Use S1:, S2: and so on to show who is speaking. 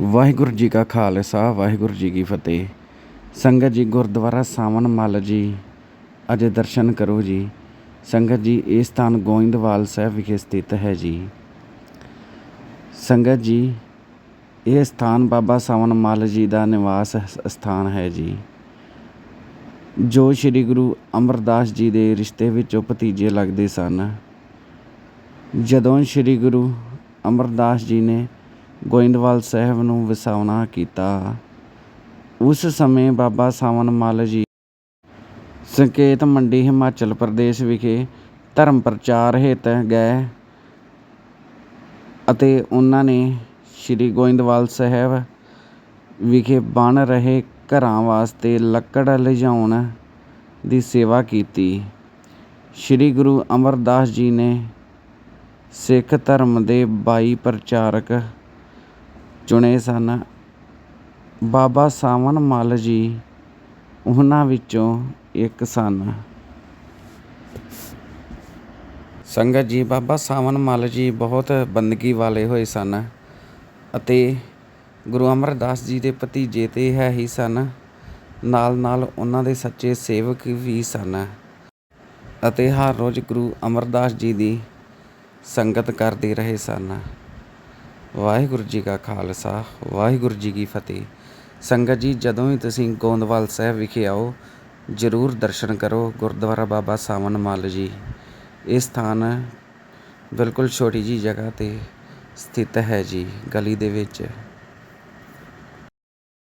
S1: ਵਾਹਿਗੁਰੂ ਜੀ ਕਾ ਖਾਲਸਾ, ਵਾਹਿਗੁਰੂ ਜੀ ਕੀ ਫਤਿਹ। ਸੰਗਤ ਜੀ, ਗੁਰਦੁਆਰਾ ਸਾਵਣ ਮੱਲ ਜੀ, ਅਜੇ ਦਰਸ਼ਨ ਕਰੋ ਜੀ। ਸੰਗਤ ਜੀ, ਇਹ ਸਥਾਨ ਗੋਇੰਦਵਾਲ ਸਾਹਿਬ ਵਿਖੇ ਸਥਿਤ ਹੈ ਜੀ। ਸੰਗਤ ਜੀ, ਇਹ ਸਥਾਨ ਬਾਬਾ ਸਾਵਣ ਮੱਲ ਜੀ ਦਾ ਨਿਵਾਸ ਸ- ਸਥਾਨ ਹੈ ਜੀ। ਜੋ ਸ੍ਰੀ ਗੁਰੂ ਅਮਰਦਾਸ ਜੀ ਦੇ ਰਿਸ਼ਤੇ ਵਿੱਚੋਂ ਭਤੀਜੇ ਲੱਗਦੇ ਸਨ। ਜਦੋਂ ਸ੍ਰੀ ਗੁਰੂ ਅਮਰਦਾਸ ਜੀ ਨੇ ਗੋਇੰਦਵਾਲ ਸਾਹਿਬ ਨੂੰ ਵਸਾਉਣਾ ਕੀਤਾ। ਉਸ ਸਮੇਂ ਬਾਬਾ ਸਾਵਣ ਮੱਲ ਜੀ, ਸੰਕੇਤ ਮੰਡੀ ਹਿਮਾਚਲ ਪ੍ਰਦੇਸ਼ ਵਿਖੇ ਧਰਮ ਪ੍ਰਚਾਰ ਹਿੱਤ ਗਏ ਅਤੇ ਉਹਨਾਂ ਨੇ ਸ੍ਰੀ ਗੋਇੰਦਵਾਲ ਸਾਹਿਬ ਵਿਖੇ ਬਣ ਰਹੇ ਘਰਾਂ ਵਾਸਤੇ ਲੱਕੜ ਲਿਜਾਉਣ ਦੀ ਸੇਵਾ ਕੀਤੀ। ਸ੍ਰੀ ਗੁਰੂ ਅਮਰਦਾਸ ਜੀ ਨੇ ਸਿੱਖ ਧਰਮ ਦੇ ਬਾਈ ਪ੍ਰਚਾਰਕ ਚੁਣੇ ਸਨ। ਬਾਬਾ ਸਾਵਣ ਮੱਲ ਜੀ ਉਹਨਾਂ ਵਿੱਚੋਂ ਇੱਕ ਸਨ। ਸੰਗਤ ਜੀ, ਬਾਬਾ ਸਾਵਣ ਮੱਲ ਜੀ ਬਹੁਤ ਬੰਦਗੀ ਵਾਲੇ ਹੋਏ ਸਨ ਅਤੇ ਗੁਰੂ ਅਮਰਦਾਸ ਜੀ ਦੇ ਭਤੀਜੇ ਤੇ ਹੈ ਹੀ ਸਨ। ਨਾਲ ਨਾਲ ਉਹਨਾਂ ਦੇ ਸੱਚੇ ਸੇਵਕ ਵੀ ਸਨ ਅਤੇ ਹਰ ਰੋਜ਼ ਗੁਰੂ ਅਮਰਦਾਸ ਜੀ ਦੀ ਸੰਗਤ ਕਰਦੇ ਰਹੇ ਸਨ। ਵਾਹਿਗੁਰੂ ਜੀ ਕਾ ਖਾਲਸਾ, ਵਾਹਿਗੁਰੂ ਜੀ ਕੀ ਫਤਿਹ। ਸੰਗਤ ਜੀ, ਜਦੋਂ ਵੀ ਤੁਸੀਂ ਗੋਂਦਵਾਲ ਸਾਹਿਬ ਵਿਖੇ ਆਓ, ਜ਼ਰੂਰ ਦਰਸ਼ਨ ਕਰੋ ਗੁਰਦੁਆਰਾ ਬਾਬਾ ਸਾਵਣ ਮੱਲ ਜੀ। ਇਹ ਸਥਾਨ ਬਿਲਕੁਲ ਛੋਟੀ ਜੀ ਜਗ੍ਹਾ ਤੇ ਸਥਿਤ ਹੈ ਜੀ, ਗਲੀ ਦੇ ਵਿੱਚ।